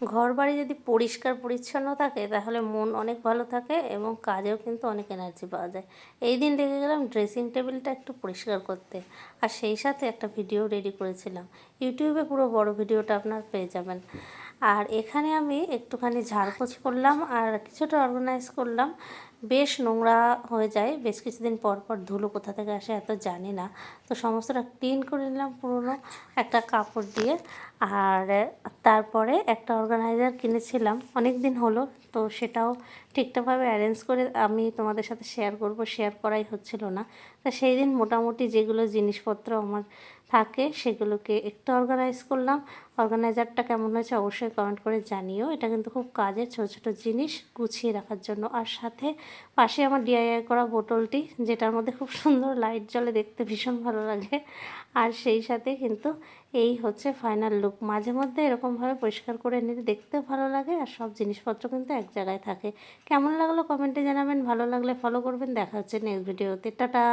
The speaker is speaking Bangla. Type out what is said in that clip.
ঘর বাড়ি যদি পরিষ্কার পরিচ্ছন্ন থাকে, তাহলে মন অনেক ভালো থাকে এবং কাজেও কিন্তু অনেক এনার্জি পাওয়া যায়। এই দিন দেখে গেলাম ড্রেসিং টেবিলটা একটু পরিষ্কার করতে। আর সেই সাথে একটা ভিডিও রেডি করেছিলাম। ইউটিউবে পুরো বড় ভিডিওটা আপনার পেয়ে যাবেন। আর এখানে আমি একটুখানি ঝাড়পোছ করলাম আর কিছুটা অর্গানাইজ করলাম। বেশ নোংরা হয়ে যায়, বেশ কিছুদিন পর পর ধুলো কোথা থেকে আসে এত জানি না। তো সমস্তটা ক্লিন করে নিলাম পুরনো একটা কাপড় দিয়ে। আর তারপরে একটা অর্গানাইজার কিনেছিলাম অনেক দিন হলো। তো সেটাও ঠিকঠাকভাবে অ্যারেঞ্জ করে আমি তোমাদের সাথে শেয়ার করব শেয়ার করাই হচ্ছিল না। তা সেই দিন মোটামুটি যেগুলো জিনিসপত্র আমার থাকে সেগুলোকে একটু অর্গানাইজ করলাম। অর্গানাইজারটা কেমন হয়েছে অবশ্যই কমেন্ট করে জানিও। এটা কিন্তু খুব কাজের ছোটো ছোটো জিনিস গুছিয়ে রাখার জন্য। আর সাথে পাশে আমার ডিআইআই করা বোতলটি, যেটার মধ্যে খুব সুন্দর লাইট জ্বলে দেখতে ভীষণ ভালো লাগে। আর সেই সাথে কিন্তু এই হচ্ছে ফাইনাল লুক মাঝে মধ্যে এরকমভাবে পরিষ্কার করে নিতে দেখতেও ভালো লাগে আর সব জিনিসপত্র কিন্তু এক জায়গায় থাকে। কেমন লাগল কমেন্টে জানাবেন, ভালো লাগলে ফলো করবেন। দেখা হচ্ছে নেক্সট ভিডিওতে টাটা!